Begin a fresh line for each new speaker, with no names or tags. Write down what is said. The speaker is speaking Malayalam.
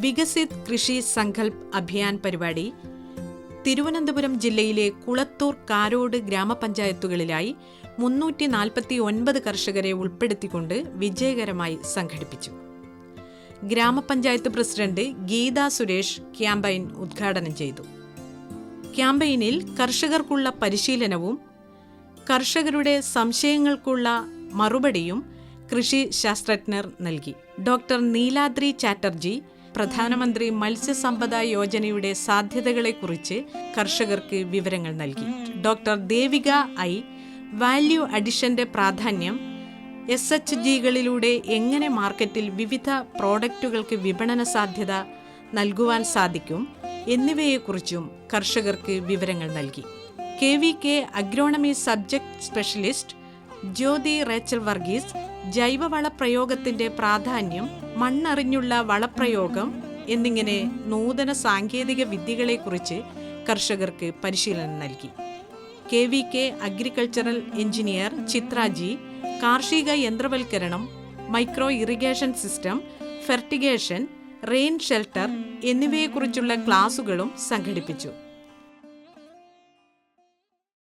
വികസിത് കൃഷി സങ്കൽപ് അഭിയാൻ പരിപാടി തിരുവനന്തപുരം ജില്ലയിലെ കുളത്തൂർ കാരോട് ഗ്രാമപഞ്ചായത്തുകളിലായി മുന്നൂറ്റി നാൽപ്പത്തി ഒൻപത് കർഷകരെ ഉൾപ്പെടുത്തിക്കൊണ്ട് വിജയകരമായി സംഘടിപ്പിച്ചു. ഗ്രാമപഞ്ചായത്ത് പ്രസിഡന്റ് ഗീത സുരേഷ് ക്യാമ്പയിൻ ഉദ്ഘാടനം ചെയ്തു. ക്യാമ്പയിനിൽ കർഷകർക്കുള്ള പരിശീലനവും കർഷകരുടെ സംശയങ്ങൾക്കുള്ള മറുപടിയും കൃഷി ശാസ്ത്രജ്ഞർ നൽകി. ഡോക്ടർ നീലാദ്രി ചാറ്റർജി പ്രധാനമന്ത്രി മത്സ്യസമ്പദ യോജനയുടെ സാധ്യതകളെക്കുറിച്ച് കർഷകർക്ക് വിവരങ്ങൾ നൽകി. Doctor Devika I. വാല്യൂ അഡിഷന്റെ പ്രാധാന്യം എസ് എച്ച് ജികളിലൂടെ എങ്ങനെ മാർക്കറ്റിൽ വിവിധ പ്രോഡക്റ്റുകൾക്ക് വിപണന സാധ്യത നൽകുവാൻ സാധിക്കും എന്നിവയെക്കുറിച്ചും കർഷകർക്ക് വിവരങ്ങൾ നൽകി. K V K agronomy subject specialist Jyothi Rachel Varghese ജൈവവള പ്രയോഗത്തിന്റെ പ്രാധാന്യം മണ്ണറിഞ്ഞുള്ള വളപ്രയോഗം എന്നിങ്ങനെ നൂതന സാങ്കേതിക വിദ്യകളെക്കുറിച്ച് കർഷകർക്ക് പരിശീലനം നൽകി. K V K agricultural engineer Chithraji കാർഷിക യന്ത്രവൽക്കരണം micro irrigation system fertigation rain shelter എന്നിവയെക്കുറിച്ചുള്ള ക്ലാസുകളും സംഘടിപ്പിച്ചു.